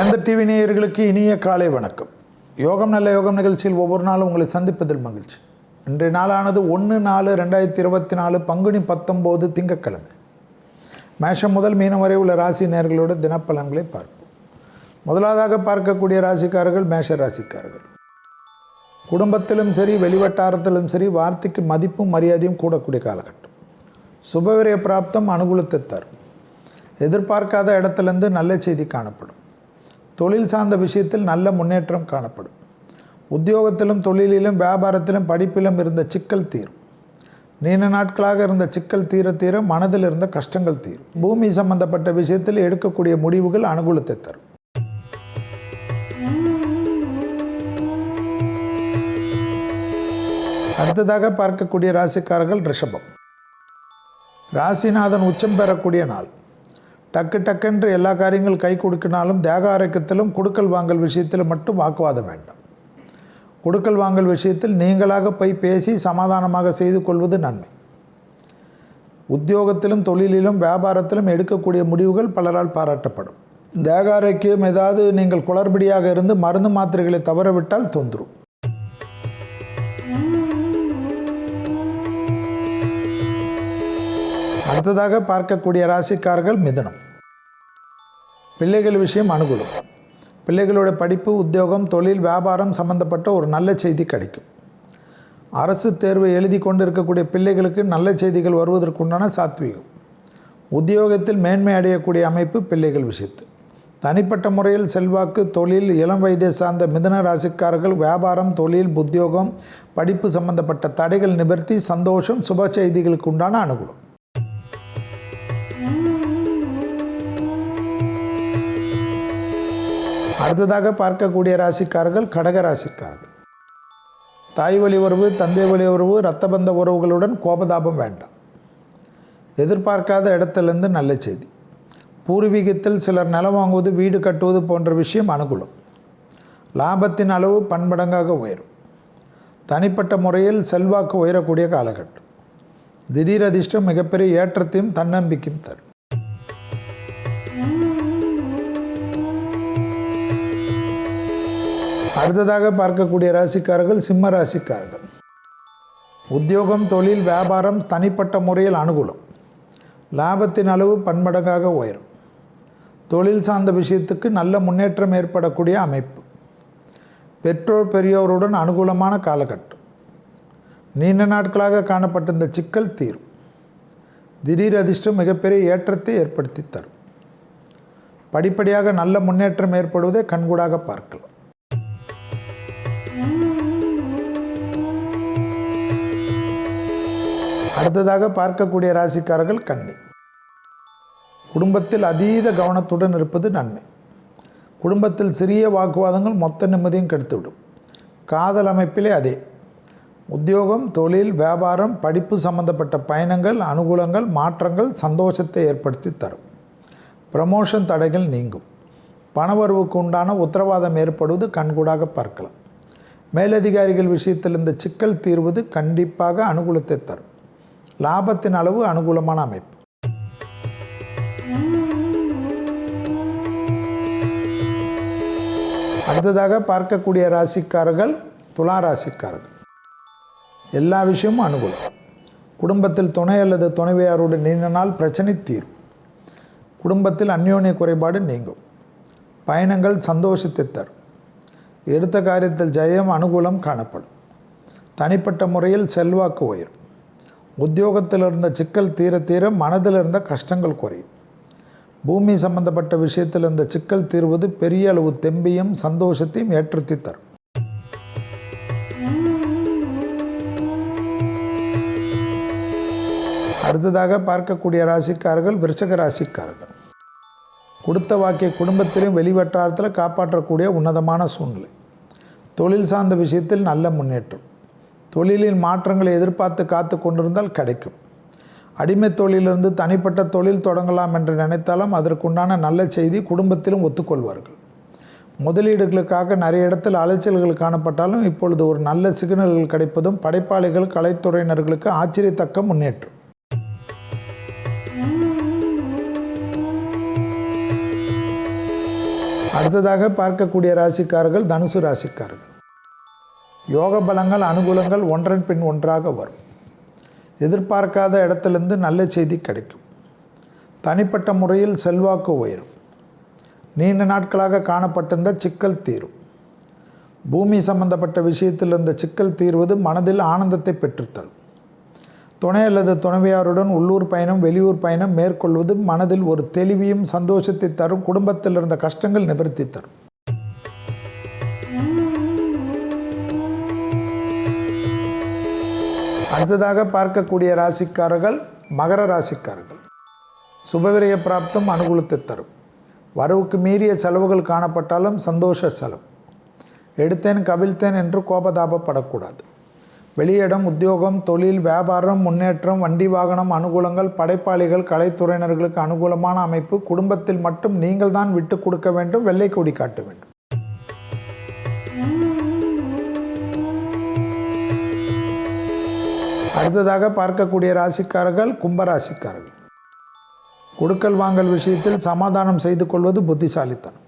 எந்த டிவி நேயர்களுக்கு இனிய காலை வணக்கம். யோகம் நல்ல யோகம் நிகழ்ச்சியில் ஒவ்வொரு நாளும் உங்களை சந்திப்பதில் மகிழ்ச்சி. இன்றைய நாளானது ஒன்று நாலு ரெண்டாயிரத்தி இருபத்தி நாலு பங்குனி பத்தொம்போது திங்கக்கிழமை மேஷம் முதல் மீனம் வரை உள்ள ராசி நேர்களோட தினப்பலன்களை பார்ப்போம். முதலாவதாக பார்க்கக்கூடிய ராசிக்காரர்கள் மேஷ ராசிக்காரர்கள். குடும்பத்திலும் சரி வெளிவட்டாரத்திலும் சரி வார்த்தைக்கு மதிப்பும் மரியாதையும் கூடக்கூடிய காலகட்டம். சுபவிரய பிராப்தம் அனுகூலத்தை தரும். எதிர்பார்க்காத இடத்துலேருந்து நல்ல செய்தி காணப்படும். தொழில் சார்ந்த விஷயத்தில் நல்ல முன்னேற்றம் காணப்படும். உத்தியோகத்திலும் தொழிலிலும் வியாபாரத்திலும் படிப்பிலும் இருந்த சிக்கல் தீரும். நீண்ட நாட்களாக இருந்த சிக்கல் தீர தீர மனதில் இருந்த கஷ்டங்கள் தீரும். பூமி சம்பந்தப்பட்ட விஷயத்தில் எடுக்கக்கூடிய முடிவுகள் அனுகூலத்தை தரும். அடுத்ததாக பார்க்கக்கூடிய ராசிக்காரர்கள் ரிஷபம். ராசிநாதன் உச்சம் பெறக்கூடிய நாள். டக்கு டக்குன்று எல்லா காரியங்கள் கை கொடுக்கினாலும் தேக ஆரோக்கியத்திலும் கொடுக்கல் வாங்கல் விஷயத்தில் மட்டும் வாக்குவாதம் வேண்டாம். கொடுக்கல் வாங்கல் விஷயத்தில் நீங்களாக போய் பேசி சமாதானமாக செய்து கொள்வது நன்மை. உத்தியோகத்திலும் தொழிலிலும் வியாபாரத்திலும் எடுக்கக்கூடிய முடிவுகள் பலரால் பாராட்டப்படும். தேக ஆரோக்கியம் ஏதாவது நீங்கள் குளறுபடியாக இருந்து மருந்து மாத்திரைகளை தவறவிட்டால் தொந்தரும் அடுத்ததாக பார்க்கக்கூடிய ராசிக்காரர்கள் மிதனம். பிள்ளைகள் விஷயம் அனுகூலம். பிள்ளைகளோட படிப்பு உத்தியோகம் தொழில் வியாபாரம் சம்பந்தப்பட்ட ஒரு நல்ல செய்தி கிடைக்கும். அரசு தேர்வை எழுதி கொண்டு இருக்கக்கூடிய பிள்ளைகளுக்கு நல்ல செய்திகள் வருவதற்குண்டான சாத்வீகம். உத்தியோகத்தில் மேன்மை அடையக்கூடிய அமைப்பு பிள்ளைகள் விஷயத்து. தனிப்பட்ட முறையில் செல்வாக்கு தொழில் இளம் வயதை சார்ந்த மிதன ராசிக்காரர்கள் வியாபாரம் தொழில் உத்தியோகம் படிப்பு சம்பந்தப்பட்ட தடைகள் நிவர்த்தி சந்தோஷம் சுப செய்திகளுக்கு உண்டான அனுகூலம். அடுத்ததாக பார்க்கக்கூடிய ராசிக்காரர்கள் கடக ராசிக்காரர்கள். தாய் வழி உறவு தந்தை வழி உறவு இரத்த பந்த உறவுகளுடன் கோபதாபம் வேண்டாம். எதிர்பார்க்காத இடத்துலேருந்து நல்ல செய்தி. பூர்வீகத்தில் சிலர் நிலம் வாங்குவது வீடு கட்டுவது போன்ற விஷயம் அனுகூலம். லாபத்தின் அளவு பன்மடங்காக உயரும். தனிப்பட்ட முறையில் செல்வாக்கு உயரக்கூடிய காலகட்டம். திடீர் அதிர்ஷ்டம் மிகப்பெரிய ஏற்றத்தையும் தன்னம்பிக்கையும் தரும். அடுத்ததாக பார்க்கக்கூடிய ராசிக்காரர்கள் சிம்ம ராசிக்காரர்கள். உத்தியோகம் தொழில் வியாபாரம் தனிப்பட்ட முறையில் அனுகூலம். லாபத்தின் அளவு பன்மடங்காக உயரும். தொழில் சார்ந்த விஷயத்துக்கு நல்ல முன்னேற்றம் ஏற்படக்கூடிய அமைப்பு. பெற்றோர் பெரியோருடன் அனுகூலமான காலகட்டம். நீண்ட நாட்களாக காணப்பட்ட இந்த சிக்கல் தீரும். திடீர் அதிர்ஷ்டம் மிகப்பெரிய ஏற்றத்தை ஏற்படுத்தி தரும். படிப்படியாக நல்ல முன்னேற்றம் ஏற்படுவதை கண்கூடாக பார்க்கலாம். அடுத்ததாக பார்க்கக்கூடிய ராசிக்காரர்கள் கன்னி. குடும்பத்தில் அதீத கவனத்துடன் இருப்பது நன்மை குடும்பத்தில் சிறிய வாக்குவாதங்கள் மொத்த நிம்மதியும் கெடுத்துவிடும். காதல் அமைப்பிலே அதே. உத்தியோகம் தொழில் வியாபாரம் படிப்பு சம்பந்தப்பட்ட பயணங்கள் அனுகூலங்கள் மாற்றங்கள் சந்தோஷத்தை ஏற்படுத்தி தரும். ப்ரமோஷன் தடைகள் நீங்கும். பணவரவுக்கு உண்டான உத்தரவாதம் ஏற்படுவது கண்கூடாக பார்க்கலாம். மேலதிகாரிகள் விஷயத்தில் இந்த சிக்கல் தீர்வது கண்டிப்பாக அனுகூலத்தை தரும். லாபத்தின் அளவு அனுகூலமான அமைப்பு. அடுத்ததாக பார்க்கக்கூடிய ராசிக்காரர்கள் துலா ராசிக்காரர்கள். எல்லா விஷயமும் அனுகூலம். குடும்பத்தில் துணை அல்லது துணைவியாரோடு நீண்ட நாள் பிரச்சனை தீரும். குடும்பத்தில் அந்யோன்ய குறைபாடு நீங்கும். பயணங்கள் சந்தோஷத்தை தரும். எடுத்த காரியத்தில் ஜெயம் அனுகூலம் காணப்படும். தனிப்பட்ட முறையில் செல்வாக்கு உயரும். உத்தியோகத்தில் இருந்த சிக்கல் தீர தீர மனதில் இருந்த கஷ்டங்கள் குறையும் பூமி சம்பந்தப்பட்ட விஷயத்தில் இருந்த சிக்கல் தீர்வது பெரிய அளவு தெம்பியும் சந்தோஷத்தையும் ஏற்றத்தி தரும். அடுத்ததாக பார்க்கக்கூடிய ராசிக்காரர்கள் விருச்சக ராசிக்காரர்கள். கொடுத்த வாக்கிய குடும்பத்திலும் வெளிவட்டாரத்தில் காப்பாற்றக்கூடிய உன்னதமான சூழ்நிலை. தொழில் சார்ந்த விஷயத்தில் நல்ல முன்னேற்றம். தொழிலின் மாற்றங்களை எதிர்பார்த்து காத்து கொண்டிருந்தால் கிடைக்கும். அடிமை தொழிலிருந்து தனிப்பட்ட தொழில் தொடங்கலாம் என்று நினைத்தாலும் அதற்குண்டான நல்ல செய்தி குடும்பத்திலும் ஒத்துக்கொள்வார்கள். முதலீடுகளுக்காக நிறைய இடத்தில் அலைச்சல்கள் காணப்பட்டாலும் இப்பொழுது ஒரு நல்ல சிக்னல்கள் கிடைப்பதும் படைப்பாளிகள் கலைத்துறையினர்களுக்கு ஆச்சரியத்தக்க முன்னேற்றம். அடுத்ததாக பார்க்கக்கூடிய ராசிக்காரர்கள் தனுசு ராசிக்காரர்கள். யோக பலங்கள் அனுகூலங்கள் ஒன்றன் பின் ஒன்றாக வரும். எதிர்பார்க்காத இடத்துலேருந்து நல்ல செய்தி கிடைக்கும். தனிப்பட்ட முறையில் செல்வாக்கு உயரும். நீண்ட நாட்களாக காணப்பட்டிருந்த சிக்கல் தீரும். பூமி சம்பந்தப்பட்ட விஷயத்தில் இருந்த சிக்கல் தீர்வது மனதில் ஆனந்தத்தை பெற்றுத்தரும். துணை அல்லது துணைவியாருடன் உள்ளூர் பயணம் வெளியூர் பயணம் மேற்கொள்வது மனதில் ஒரு தெளிவையும் சந்தோஷத்தை தரும் குடும்பத்தில் இருந்த கஷ்டங்கள் நிவர்த்தி தரும். அடுத்ததாக பார்க்கக்கூடிய ராசிக்காரர்கள் மகர ராசிக்காரர்கள். சுபவிரய பிராப்தம் அனுகூலத்தை தரும். வரவுக்கு மீறிய செலவுகள் காணப்பட்டாலும் சந்தோஷ செலவு. எடுத்தேன் கவிழ்த்தேன் என்று கோபதாபப்படக்கூடாது. வெளியிடம் உத்தியோகம் தொழில் வியாபாரம் முன்னேற்றம் வண்டி வாகனம் அனுகூலங்கள் படைப்பாளிகள் கலைத்துறையினர்களுக்கு அனுகூலமான அமைப்பு குடும்பத்தில் மட்டும் நீங்கள் தான் விட்டு கொடுக்க வேண்டும் வெள்ளை கொடி காட்ட வேண்டும். அடுத்ததாக பார்க்கக்கூடிய ராசிக்காரர்கள் கும்பராசிக்காரர்கள். கொடுக்கல் வாங்கல் விஷயத்தில் சமாதானம் செய்து கொள்வது புத்திசாலித்தனம்.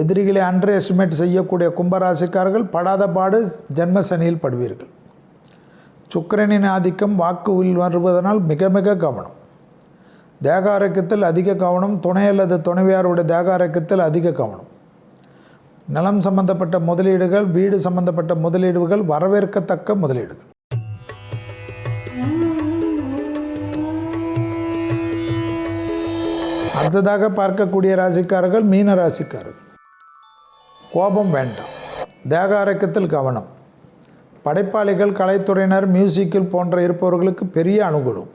எதிரிகளை அண்டர் எஸ்டிமேட் செய்யக்கூடிய கும்பராசிக்காரர்கள் படாத பாடு ஜென்ம சனியில் படுவீர்கள். சுக்கரனின் ஆதிக்கம் வாக்கு உள் வருவதனால் மிக மிக கவனம். தேக ஆரோக்கியத்தில் அதிக கவனம் துணை அல்லது துணைவியாருடைய தேக ஆரோக்கியத்தில் அதிக கவனம். நலம் சம்பந்தப்பட்ட முதலீடுகள் வீடு சம்பந்தப்பட்ட முதலீடுகள் வரவேற்கத்தக்க முதலீடுகள். அடுத்ததாக பார்க்கக்கூடிய ராசிக்காரர்கள் மீன ராசிக்காரர்கள். கோபம் வேண்டாம். தேக ஆரோக்கியத்தில் கவனம். படைப்பாளிகள் கலைத்துறையினர் மியூசிக்கில் போன்ற இருப்பவர்களுக்கு பெரிய அனுகூலம்.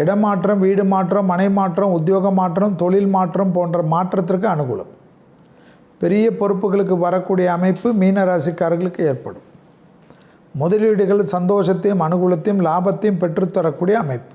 இடமாற்றம் வீடு மாற்றம் மனை மாற்றம் உத்தியோக மாற்றம் தொழில் மாற்றம் போன்ற மாற்றத்திற்கு அனுகூலம். பெரிய பொறுப்புகளுக்கு வரக்கூடிய அமைப்பு மீன ராசிக்காரர்களுக்கு ஏற்படும். முதலீடுகள் சந்தோஷத்தையும் அனுகூலத்தையும் லாபத்தையும் பெற்றுத்தரக்கூடிய அமைப்பு.